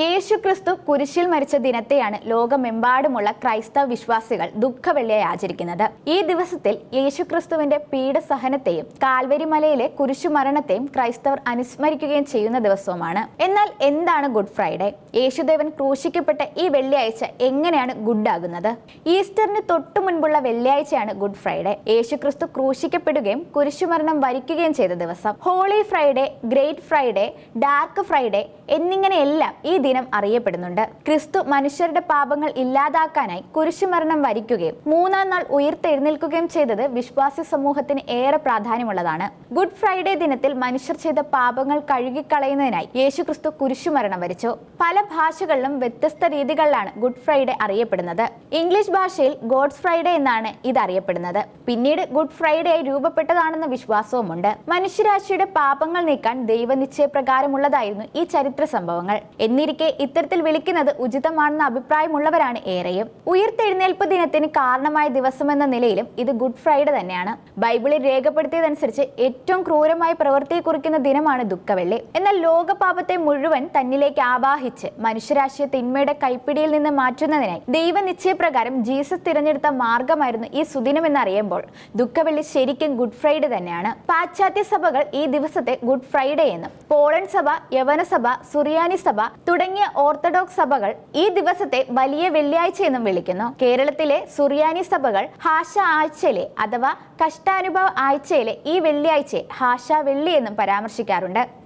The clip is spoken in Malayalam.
യേശു ക്രിസ്തു കുരിശിൽ മരിച്ച ദിനത്തെയാണ് ലോകമെമ്പാടുമുള്ള ക്രൈസ്തവ വിശ്വാസികൾ ദുഃഖവെള്ളിയായി ആചരിക്കുന്നത്. ഈ ദിവസത്തിൽ യേശു ക്രിസ്തുവിന്റെ പീഡസഹനത്തെയും കാൽവരിമലയിലെ കുരിശുമരണത്തെയും ക്രൈസ്തവർ അനുസ്മരിക്കുകയും ചെയ്യുന്ന ദിവസവുമാണ്. എന്നാൽ എന്താണ് ഗുഡ് ഫ്രൈഡേ? യേശുദേവൻ ക്രൂശിക്കപ്പെട്ട ഈ വെള്ളിയാഴ്ച എങ്ങനെയാണ് ഗുഡ് ആകുന്നത് ഈസ്റ്ററിന് തൊട്ടു മുൻപുള്ള വെള്ളിയാഴ്ചയാണ് ഗുഡ് ഫ്രൈഡേ. യേശു ക്രിസ്തു ക്രൂശിക്കപ്പെടുകയും കുരിശുമരണം വരിക്കുകയും ചെയ്ത ദിവസം. Holy Friday Great Friday Dark Friday എന്നിങ്ങനെയെല്ലാം ഈ ദിനം അറിയപ്പെടുന്നുണ്ട്. ക്രിസ്തു മനുഷ്യരുടെ പാപങ്ങൾ ഇല്ലാതാക്കാനായി കുരിശുമരണം വരിക്കുകയും മൂന്നാം നാൾ ഉയർത്തെഴുന്നേൽക്കുകയും ചെയ്തത് വിശ്വാസി സമൂഹത്തിന് ഏറെ പ്രാധാന്യമുള്ളതാണ്. ഗുഡ് ഫ്രൈഡേ ദിനത്തിൽ മനുഷ്യർ ചെയ്ത പാപങ്ങൾ കഴുകിക്കളയുന്നതിനായി യേശു ക്രിസ്തു കുരിശുമരണം വരിച്ചു. പല ഭാഷകളിലും വ്യത്യസ്ത രീതികളിലാണ് ഗുഡ് ഫ്രൈഡേ അറിയപ്പെടുന്നത്. ഇംഗ്ലീഷ് ഭാഷയിൽ ഗോഡ്സ് ഫ്രൈഡേ എന്നാണ് ഇത് അറിയപ്പെടുന്നത്. പിന്നീട് ഗുഡ് ഫ്രൈഡേ രൂപപ്പെട്ടതാണെന്ന വിശ്വാസവുമുണ്ട്. മനുഷ്യരാശിയുടെ പാപങ്ങൾ നീക്കാൻ ദൈവനിശ്ചയപ്രകാരമുള്ളതായിരുന്നു ഈ ചരിത്ര സംഭവങ്ങൾ. എന്നിരിക്കെ ഇത്തരത്തിൽ വിളിക്കുന്നത് ഉചിതമാണെന്ന അഭിപ്രായമുള്ളവരാണ് ഏറെയും. ഉയർത്തെഴുന്നേൽപ്പ് ദിനത്തിന് കാരണമായ ദിവസമെന്ന നിലയിലും ഇത് ഗുഡ് ഫ്രൈഡേ തന്നെയാണ്. ബൈബിളിൽ രേഖപ്പെടുത്തിയതനുസരിച്ച് ഏറ്റവും ക്രൂരമായ പ്രവൃത്തിയെ കുറിക്കുന്ന ദിനമാണ് ദുഃഖവെള്ളി. എന്നാൽ ലോകപാപത്തെ മുഴുവൻ തന്നിലേക്ക് ആവാഹിച്ച് മനുഷ്യരാശിയെ തിന്മയുടെ കൈപ്പിടിയിൽ നിന്ന് മാറ്റുന്നതിനായി ദൈവനിശ്ചയപ്രകാരം ജീസസ് തിരഞ്ഞെടുത്ത മാർഗമായിരുന്നു ഈ സുദിനം എന്നറിയുമ്പോൾ ദുഃഖവെള്ളി ശരിക്കും ഗുഡ് ഫ്രൈഡേ തന്നെയാണ്. പാശ്ചാത്യ സഭകൾ ഈ ദിവസത്തെ ഗുഡ് ഫ്രൈഡേ എന്നും. പോളണ്ട് സഭ യവനസഭ സുറിയാനി സഭ തുടങ്ങിയ ഓർത്തഡോക്സ് സഭകൾ ഈ ദിവസത്തെ വലിയ വെള്ളിയാഴ്ച എന്നും വിളിക്കുന്നു. കേരളത്തിലെ സുറിയാനി സഭകൾ ഹാഷ ആഴ്ചയിലെ അഥവാ കഷ്ടാനുഭവ ആഴ്ചയിലെ ഈ വെള്ളിയാഴ്ചയെ ഹാഷ വെള്ളി എന്നും പരാമർശിക്കാറുണ്ട്.